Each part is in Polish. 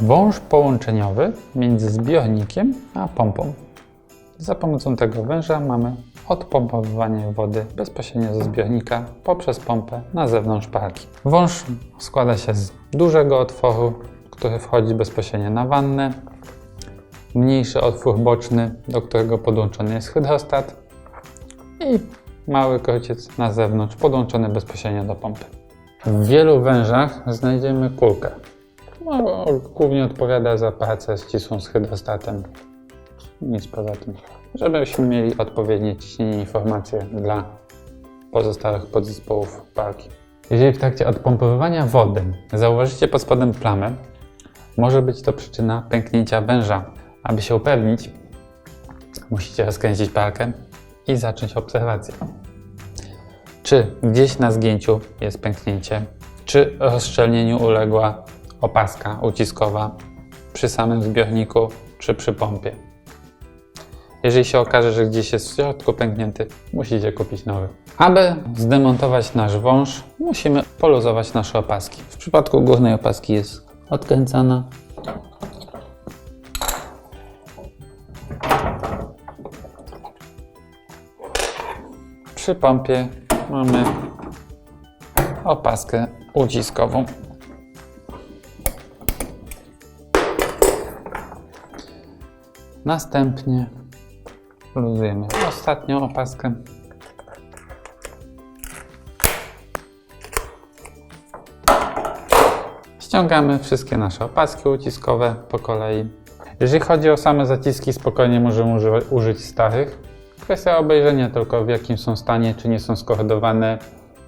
Wąż połączeniowy między zbiornikiem a pompą. Za pomocą tego węża mamy odpompowywanie wody bezpośrednio ze zbiornika poprzez pompę na zewnątrz parki. Wąż składa się z dużego otworu, który wchodzi bezpośrednio na wannę, mniejszy otwór boczny, do którego podłączony jest hydrostat i mały kociec na zewnątrz podłączony bezpośrednio do pompy. W wielu wężach znajdziemy kulkę. No, głównie odpowiada za pracę ścisłą z hydrostatem. Nic poza tym. Żebyśmy mieli odpowiednie ciśnienie i informacje dla pozostałych podzespołów parki. Jeżeli w trakcie odpompowywania wody zauważycie pod spodem plamę, może być to przyczyna pęknięcia węża. Aby się upewnić, musicie rozkręcić parkę i zacząć obserwację. Czy gdzieś na zgięciu jest pęknięcie, czy rozszczelnieniu uległa opaska uciskowa przy samym zbiorniku, czy przy pompie. Jeżeli się okaże, że gdzieś jest w środku pęknięty, musicie kupić nowy. Aby zdemontować nasz wąż, musimy poluzować nasze opaski. W przypadku górnej opaski jest odkręcana. Przy pompie mamy opaskę uciskową. Następnie luzujemy ostatnią opaskę. Ściągamy wszystkie nasze opaski uciskowe po kolei. Jeżeli chodzi o same zaciski, spokojnie możemy użyć starych. Kwestia obejrzenia tylko w jakim są stanie, czy nie są skohodowane,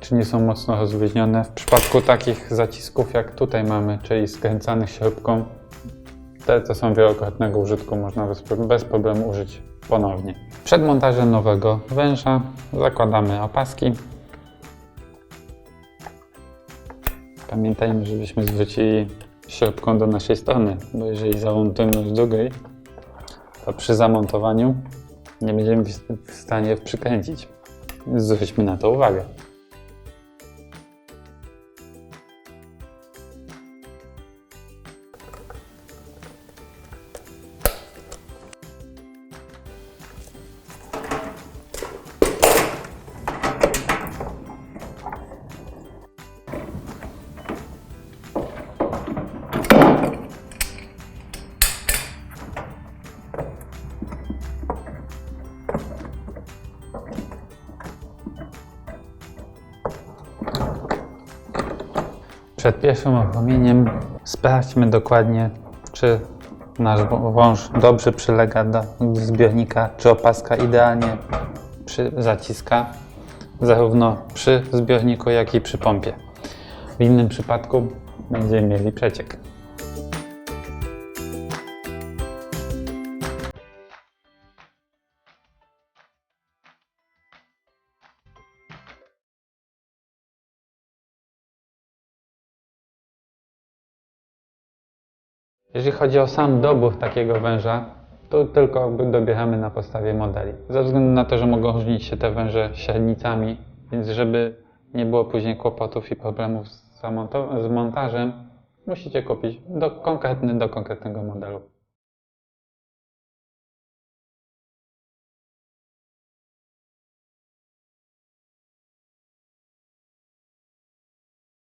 czy nie są mocno rozluźnione. W przypadku takich zacisków jak tutaj mamy, czyli skręcanych śrubką, te, co są wielokrotnego użytku, można bez, problemu użyć ponownie. Przed montażem nowego węża zakładamy opaski. Pamiętajmy, żebyśmy zwrócili śrubką do naszej strony, bo jeżeli zamontujemy z drugiej, to przy zamontowaniu nie będziemy w stanie przykręcić. Zwróćmy na to uwagę. Przed pierwszym uruchomieniem sprawdźmy dokładnie, czy nasz wą- wąż dobrze przylega do zbiornika, czy opaska idealnie przy, zaciska, zarówno przy zbiorniku, jak i przy pompie. W innym przypadku będziemy mieli przeciek. Jeżeli chodzi o sam dobór takiego węża, to tylko dobieramy na podstawie modeli. Ze względu na to, że mogą różnić się te węże średnicami, więc żeby nie było później kłopotów i problemów z, z montażem, musicie kupić do, konkretny do konkretnego modelu.